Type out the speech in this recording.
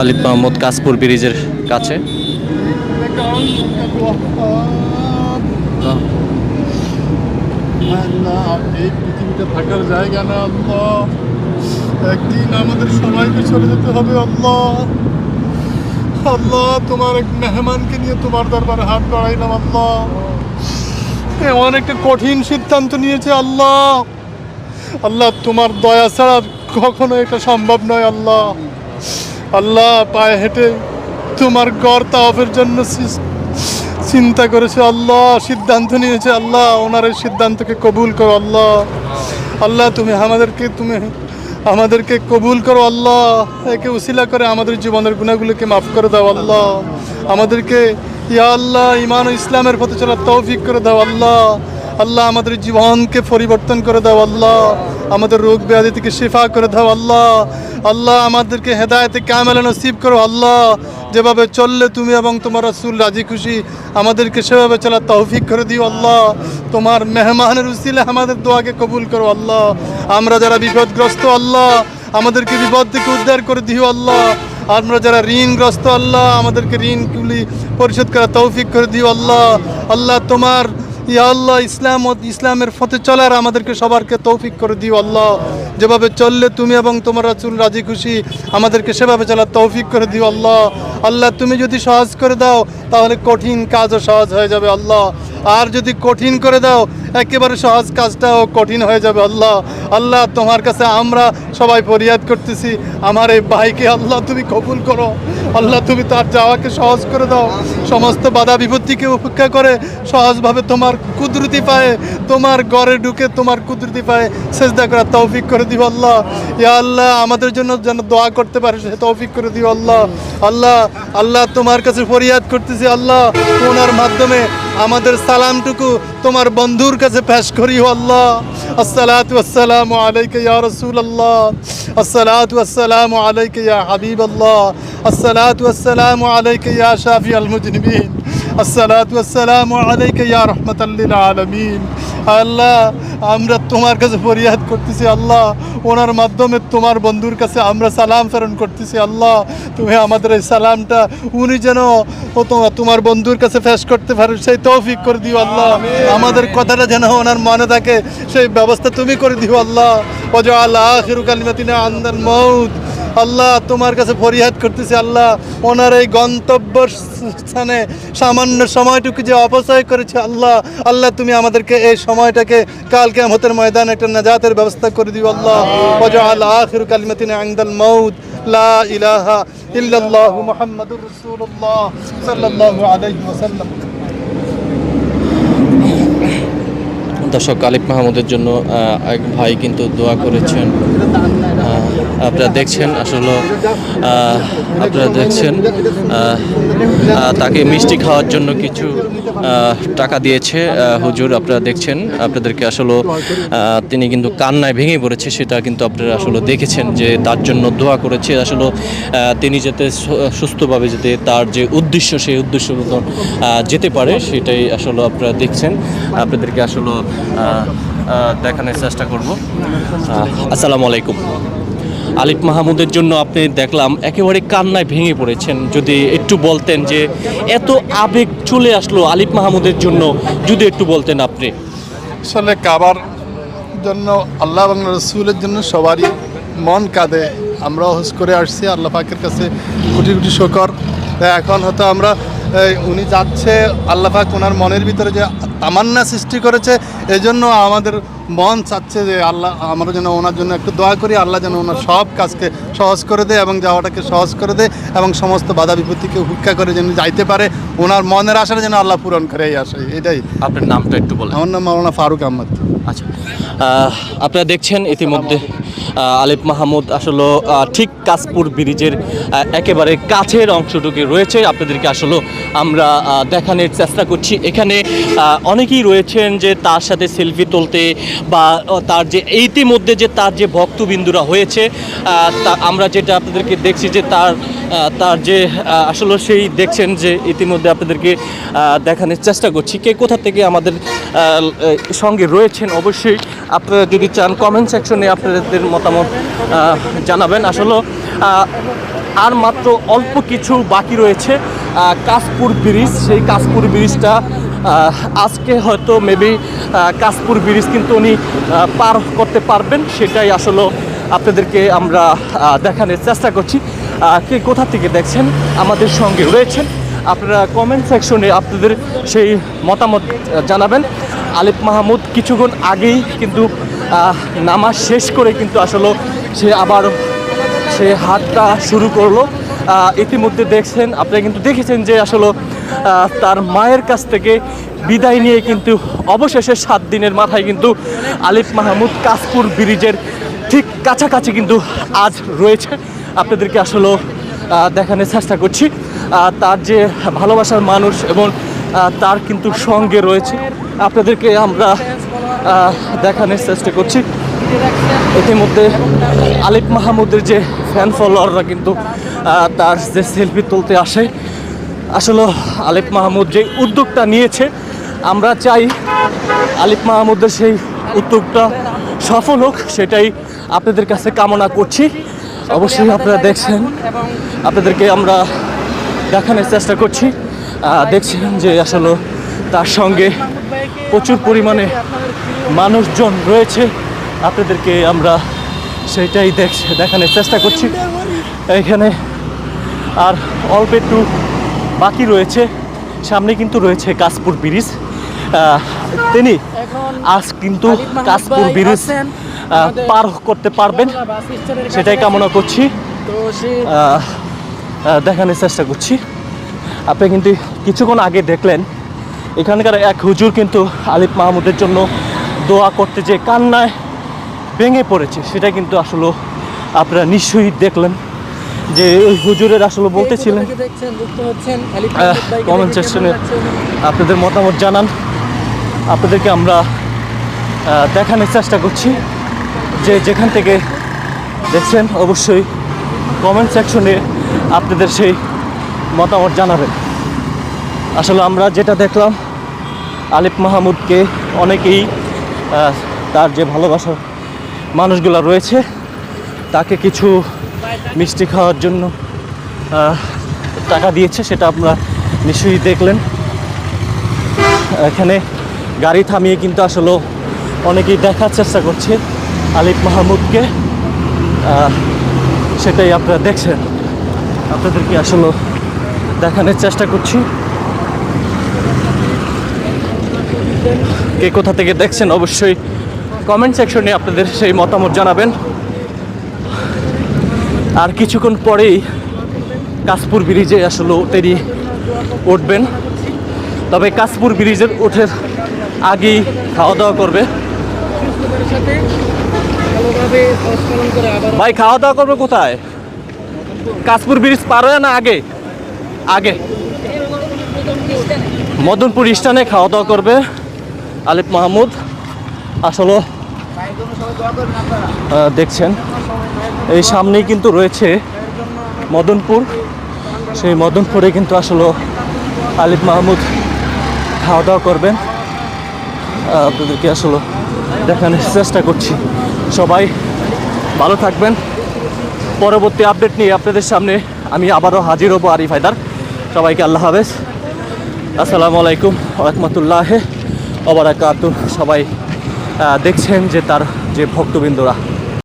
আলিফ মাহমুদ কাশপুর ব্রিজের কাছে। এই পৃথিবীতে থাকার জায়গা না আল্লাহ একদিন আমাদের সবাইকে চলে যেতে হবে আল্লাহ আল্লাহ তোমার এক মেহমানকে নিয়ে তোমার দরবারে হাত বাড়াইলাম আল্লাহ এমন একটা কঠিন সিদ্ধান্ত নিয়েছে আল্লাহ আল্লাহ তোমার দয়া ছাড়া কখনো এটা সম্ভব নয়, আল্লাহ। আল্লাহ পায়ে হেঁটে তোমার গড় তাওফের জন্য চিন্তা করেছে, আল্লাহ সিদ্ধান্ত নিয়েছে, আল্লাহ ওনার এই সিদ্ধান্তকে কবুল করো, আল্লাহ। আল্লাহ, তুমি আমাদেরকে তুমি আমাদেরকে কবুল করো, আল্লাহ। একে উসিলা করে আমাদের জীবনের গুণাগুলোকে মাফ করে দাও, আল্লাহ। আমাদেরকে, ইয়া আল্লাহ ইমান ইসলামের পথে চলার তৌফিক করে দাও, আল্লাহ। আল্লাহ আমাদের জীবনকে পরিবর্তন করে দাও, আল্লাহ। আমাদের রোগ ব্যাধি থেকে শিফা করে দাও, আল্লাহ। আল্লাহ আমাদেরকে হেদায়তে কামেলা নসিব করো, আল্লাহ। যেভাবে চললে তুমি এবং তোমার রাসূল রাজি খুশি, আমাদেরকে সেভাবে চলার তৌফিক করে দিও, আল্লাহ। তোমার মেহমানের উসিলে আমাদের দোয়াকে কবুল করো, আল্লাহ। আমরা যারা বিপদগ্রস্ত, আল্লাহ, আমাদেরকে বিপদ থেকে উদ্ধার করে দিও, আল্লাহ। আমরা যারা ঋণগ্রস্ত, আল্লাহ, আমাদেরকে ঋণগুলি পরিশোধ করা তৌফিক করে দিও, আল্লাহ। আল্লাহ, তোমার ইয়া আল্লাহ, ইসলাম ইসলামের ফতে চলার আমাদেরকে সবারকে তৌফিক করে দিও আল্লাহ। যেভাবে চললে তুমি এবং তোমার রাসুল রাজি খুশি, আমাদেরকে সেভাবে চলার তৌফিক করে দিও আল্লাহ। আল্লাহ, তুমি যদি সহজ করে দাও তাহলে কঠিন কাজও সহজ হয়ে যাবে, আল্লাহ। আর যদি কঠিন করে দাও, একেবারে সহজ কাজটাও কঠিন হয়ে যাবে, আল্লাহ। আল্লাহ, তোমার কাছে আমরা সবাই ফরিয়াদ করতেছি। আমার এই ভাইকে, আল্লাহ, তুমি কবুল করো। আল্লাহ, তুমি তার যাওয়াকে সহজ করে দাও। সমস্ত বাধা বিপত্তিকে উপেক্ষা করে সহজভাবে তোমার কুদরতি পায়ে, তোমার ঘরে ঢুকে তোমার কুদরতি পায়ে সেজদা করার তৌফিক করে দিও, আল্লাহ। ইয়া আল্লাহ, আমাদের জন্য যেন দোয়া করতে পারে, সে তৌফিক করে দিও, আল্লাহ। আল্লাহ আল্লাহ, তোমার কাছে ফরিয়াদ করতেছি। আল্লাহ, ওনার মাধ্যমে আমাদের সালামটুকু তোমার বন্ধুর কাছে পেশ করি আল্লাহ। আসসালাতু আসসালামু আলাইকা ইয়া রাসূলুল্লাহ। আসসালাতু আসসালামু আলাইকা ইয়া হাবিবাল্লাহ। আসসালাতু আলাইকা ইয়া মুজনিবিন। আসসালাতু আসসালামু আলাইকা ইয়া রাহমাতাল লিল আলামিন। আল্লাহ আমরা তোমার কাছে ফরিয়াদ করতেছি আল্লাহ। ওনার মাধ্যমে তোমার বন্ধুর কাছে আমরা সালাম প্রেরণ করতেছি আল্লাহ। তুমি আমাদের এই সালামটা উনি যেন ও তোমার তোমার বন্ধুর কাছে ফেস করতে পারে সেই তৌফিক করে দিও আল্লাহ। আমাদের কথাটা যেন ওনার মনে থাকে সেই ব্যবস্থা তুমি করে দিও আল্লাহ। ওজা আল্লাহ আখিরু কালিমাতিনা আন্দান মৌত আল্লাহ, তোমার কাছে ফরিয়াদ করতেছি আল্লাহ। ওনার এই গন্তব্য স্থানে সামান্য সময়টুকু যে অপচয় করেছে আল্লাহ আল্লাহ তুমি আমাদেরকে এই সময়টাকে কাল কেমতের ময়দানে একটা নাজাতের ব্যবস্থা করে দিও আল্লাহ। আখিরু কালিমাতিনা আন্দাল মৌত লা ইলাহা ইল্লাল্লাহু মুহাম্মাদুর রাসূলুল্লাহ সাল্লাল্লাহু আলাইহি ওয়াসাল্লাম। দর্শক, আলিফ মাহমুদের জন্য এক ভাই কিন্তু দোয়া করেছেন। আপনারা দেখছেন, আসলে আপনারা দেখছেন তাকে মিষ্টি খাওয়ার জন্য কিছু টাকা দিয়েছে হুজুর, আপনারা দেখছেন, আপনাদেরকে আসলে তিনি কিন্তু কান্নায় ভেঙে পড়েছে, সেটা কিন্তু আপনারা আসলে দেখেছেন, যে তার জন্য দোয়া করেছে, আসলে তিনি যাতে সুস্থভাবে যেতে তার যে উদ্দেশ্য, সেই উদ্দেশ্য যেতে পারে, সেটাই আসলে আপনারা দেখছেন, আপনাদেরকে আসলে দেখানোর চেষ্টা করব। আসসালামু আলাইকুম। আলিফ মাহমুদের জন্য আপনি দেখলাম একেবারে কান্নায় ভেঙে পড়েছেন। যদি একটু বলতেন যে এত আবেগ চলে আসলো আলিফ মাহমুদের জন্য, যদি একটু বলতেন আপনি। আসলে কাবার জন্য, আল্লাহ রসুলের জন্য সবারই মন কাঁদে। আমরা হোস করে আসছি, আল্লাহ পাকের কাছে কোটি কোটি শকর। এখন হয়তো আমরা উনি যাচ্ছে, আল্লাহ পাক ওনার মনের ভিতরে যে তামান্না সৃষ্টি করেছে এই জন্য আমাদের মন চাচ্ছে যে আল্লাহ আমরা যেন ওনার জন্য একটু দোয়া করি আল্লাহ যেন ওনার সব কাজকে সহজ করে দেয় এবং যাওয়াটাকে সহজ করে দেয় এবং সমস্ত বাধা বিপত্তিকে উপেক্ষা করে যেন যাইতে পারে। ওনার মনের আশাটা যেন আল্লাহ পূরণ করে এই আশায় এটাই। আপনার নামটা একটু বলেন। আমার নাম মাওলানা ফারুক আহমদ। আচ্ছা। আপনারা দেখছেন ইতিমধ্যে আলিফ মাহমুদ আসলে ঠিক কাশপুর ব্রিজের একেবারে কাছের অংশটুকু রয়েছে। আপনাদেরকে আসলে আমরা দেখানোর চেষ্টা করছি। এখানে অনেকেই রয়েছেন যে তার সাথে সেলফি তুলতে বা তার যে, ইতিমধ্যে যে তার যে ভক্তবিন্দুরা হয়েছে তা, আমরা যেটা আপনাদেরকে দেখছি যে তার তার যে আসলে সেই দেখছেন যে ইতিমধ্যে আপনাদেরকে দেখানোর চেষ্টা করছি। কে কোথা থেকে আমাদের সঙ্গে রয়েছেন অবশ্যই আপনারা যদি চান কমেন্ট সেকশনে আপনাদের মতামত জানাবেন। আসলে আর মাত্র অল্প কিছু বাকি রয়েছে কাশপুর ব্রিজ। সেই কাশপুর ব্রিজটা আজকে হয়তো মেবি কাশপুর ব্রিজ কিন্তু উনি পার করতে পারবেন, সেটাই আসলে আপনাদেরকে আমরা দেখানোর চেষ্টা করছি। কে কোথা থেকে দেখছেন, আমাদের সঙ্গে রয়েছেন, আপনারা কমেন্ট সেকশনে আপনাদের সেই মতামত জানাবেন। আলিফ মাহমুদ কিছুক্ষণ আগেই কিন্তু নামাজ শেষ করে কিন্তু আসলে সে আবার সে হাতটা শুরু করল। ইতিমধ্যে দেখছেন, আপনারা কিন্তু দেখেছেন যে আসলে তার মায়ের কাছ থেকে বিদায় নিয়ে কিন্তু অবশেষে সাত দিনের মাথায় কিন্তু আলিফ মাহমুদ কাশপুর ব্রিজের ঠিক কাছাকাছি কিন্তু আজ রয়েছে। আপনাদেরকে আসলে দেখানোর চেষ্টা করছি। তার যে ভালোবাসার মানুষ এবং তার কিন্তু সঙ্গে রয়েছে। আপনাদেরকে আমরা দেখানোর চেষ্টা করছি। ইতিমধ্যে আলিফ মাহমুদের যে ফ্যান ফলোয়াররা কিন্তু তার যে সেলফি তুলতে আসে আসলে আলিফ মাহমুদ যে উদ্যোগটা নিয়েছে, আমরা চাই আলিফ মাহমুদের সেই উদ্যোগটা সফল হোক, সেটাই আপনাদের কাছে কামনা করছি। অবশ্যই আপনারা দেখছেন, আপনাদেরকে আমরা দেখানোর চেষ্টা করছি। দেখছেন যে আসলে তার সঙ্গে প্রচুর পরিমাণে মানুষজন রয়েছে, আপনাদেরকে আমরা সেটাই দেখ দেখানোর চেষ্টা করছি। এখানে আর অল্প একটু বাকি রয়েছে সামনে কিন্তু রয়েছে কাশপুর ব্রিজ। তিনি আজ কিন্তু কাশপুর ব্রিজ পার করতে পারবেন। সেটাই কামনা করছি। দেখানোর চেষ্টা করছি। আপনি কিন্তু কিছুক্ষণ আগে দেখলেন এখানকার এক হুজুর কিন্তু আলিফ মাহমুদের জন্য দোয়া করতে যে কান্নায় ভেঙে পড়েছে সেটা কিন্তু আসলে আপনারা নিশ্চয়ই দেখলেন। যে ওই হুজুরের আসলে বলতেছিলেন কমেন্ট সেকশনে আপনাদের মতামত জানান। আপনাদেরকে আমরা দেখানোর চেষ্টা করছি। যে যেখান থেকে দেখছেন অবশ্যই কমেন্ট সেকশনে আপনাদের সেই মতামত জানাবেন। আসলে আমরা যেটা দেখলাম আলিফ মাহমুদকে অনেকেই তার যে ভালোবাসার মানুষগুলো রয়েছে তাকে কিছু মিষ্টি খাওয়ার জন্য টাকা দিয়েছে, সেটা আপনারা নিশ্চয়ই দেখলেন। এখানে গাড়ি থামিয়ে কিন্তু আসলে অনেকেই দেখার চেষ্টা করছে আলিফ মাহমুদকে। সেটাই আপনারা দেখছেন। আপনাদেরকে আসলে দেখানোর চেষ্টা করছি। কে কোথা থেকে দেখছেন অবশ্যই কমেন্ট সেকশনে আপনাদের সেই মতামত জানাবেন। আর কিছুক্ষণ পরেই কাশপুর ব্রিজে আসলে তিনি উঠবেন। তবে কাশপুর ব্রিজের ওঠের আগেই খাওয়া দাওয়া করবে। ভাই, খাওয়া দাওয়া করবে কোথায়? কাশপুর ব্রিজ পার হয়ে না আগে? আগে। মদনপুর স্টানে খাওয়া দাওয়া করবে আলিফ মাহমুদ। আসলে দেখছেন। এই সামনেই কিন্তু রয়েছে মদনপুর। সেই মদনপুরে কিন্তু আসলে আলিফ মাহমুদ খাওয়া দাওয়া করবেন আপনাদেরকে আসলে দেখানোর চেষ্টা করছি। সবাই ভালো থাকবেন। পরবর্তী আপডেট নিয়ে আপনাদের সামনে আমি আবারও হাজির হব আরিফ হায়দার। সবাইকে আল্লাহ হাফেজ। আসসালামু আলাইকুম রহমতুল্লাহ অবরাকাত সবাই দেখছেন যে তার যে ভক্তবৃন্দরা